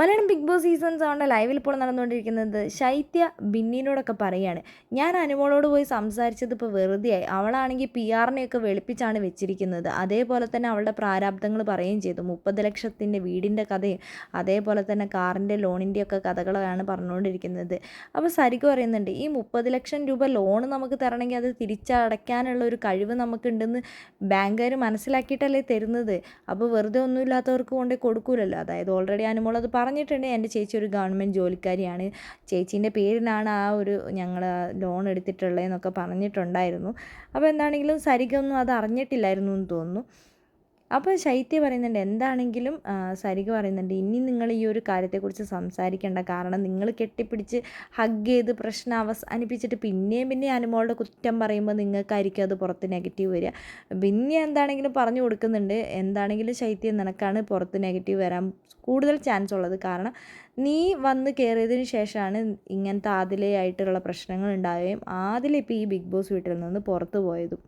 Malayalam big Boss season സെവന്റെ ലൈവിൽ ഇപ്പോൾ നടന്നുകൊണ്ടിരിക്കുന്നത് ശൈത്യ ബിന്നിനോടൊക്കെ പറയാണ് ഞാൻ അനുമോളോട് പോയി സംസാരിച്ചത് ഇപ്പോൾ വെറുതെയായി. അവളാണെങ്കിൽ പി ആറിനെയൊക്കെ വെളുപ്പിച്ചാണ് വെച്ചിരിക്കുന്നത്. അതേപോലെ തന്നെ അവളുടെ പ്രാരാബ്ദങ്ങൾ പറയുകയും ചെയ്തു. മുപ്പത് ലക്ഷത്തിന്റെ വീടിന്റെ കഥയും അതേപോലെ തന്നെ കാറിന്റെ ലോണിന്റെയൊക്കെ കഥകളാണ് പറഞ്ഞുകൊണ്ടിരിക്കുന്നത്. അപ്പോൾ സരിക്ക് പറയുന്നുണ്ട് ഈ മുപ്പത് ലക്ഷം രൂപ ലോൺ നമുക്ക് തരണമെങ്കിൽ അത് തിരിച്ചടയ്ക്കാനുള്ള ഒരു കഴിവ് നമുക്കുണ്ടെന്ന് ബാങ്കുകാർ മനസ്സിലാക്കിയിട്ടല്ലേ തരുന്നത്? അപ്പോൾ വെറുതെ ഒന്നുമില്ലാത്തവർക്ക് കൊണ്ടേ കൊടുക്കൂലല്ലോ. അതായത് ഓൾറെഡി അനുമോൾ അത് പറഞ്ഞിട്ടുണ്ട് എന്റെ ചേച്ചി ഒരു ഗവൺമെന്റ് ജോലിക്കാരിയാണ്. ചേച്ചീന്റെ പേരിനാണ് ആ ഒരു ഞങ്ങൾ ലോൺ എടുത്തിട്ടുള്ളതെന്നൊക്കെ പറഞ്ഞിട്ടുണ്ടായിരുന്നു. അപ്പോൾ എന്താണെങ്കിലും സരികൊന്നും അത് അറിഞ്ഞിട്ടില്ലായിരുന്നു എന്ന് തോന്നുന്നു. അപ്പോൾ ശൈത്യ പറയുന്നുണ്ട് എന്താണെങ്കിലും സരിക പറയുന്നുണ്ട് ഇനി നിങ്ങൾ ഈ ഒരു കാര്യത്തെക്കുറിച്ച് സംസാരിക്കേണ്ട കാരണം നിങ്ങൾ കെട്ടിപ്പിടിച്ച് ഹഗ് ചെയ്ത് പ്രശ്നം അവസാനിപ്പിച്ചിട്ട് പിന്നെയും പിന്നെയും അനുമോളുടെ കുറ്റം പറയുമ്പോൾ നിങ്ങൾക്കായിരിക്കും അത് പുറത്ത് നെഗറ്റീവ് വരിക. പിന്നെ എന്താണെങ്കിലും പറഞ്ഞു കൊടുക്കുന്നുണ്ട് എന്താണെങ്കിലും ശൈത്യം നിനക്കാണ് പുറത്ത് നെഗറ്റീവ് വരാൻ കൂടുതൽ ചാൻസ് ഉള്ളത്. കാരണം നീ വന്ന് കയറിയതിന് ശേഷമാണ് ഇങ്ങനത്തെ ആദിലയായിട്ടുള്ള പ്രശ്നങ്ങൾ ഉണ്ടാവുകയും ആദിലിപ്പോൾ ഈ ബിഗ് ബോസ് വീട്ടിൽ നിന്ന് പുറത്തു പോയതും.